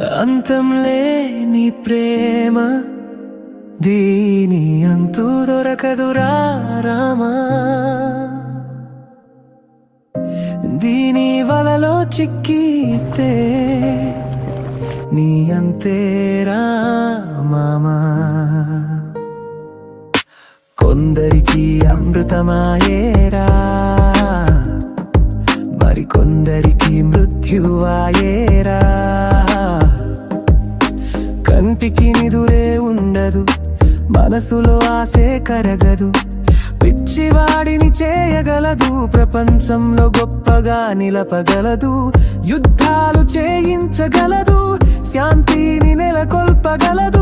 అంతం లేని ప్రేమ దీని అంతు దొరకదురా రామా. దీని వలలో చిక్కితే నీ అంతేరా మామా. కొందరికి అమృతమాయేరా మరికొందరికి మృత్యువాయేరా కంటికి నిదురే ఉండదు మనసులో ఆసే కరగదు. పిచ్చివాడిని చేయగలదు ప్రపంచంలో గొప్పగా నిలపగలదు. యుద్ధాలు చేయించగలదు శాంతిని నెలకొల్పగలదు.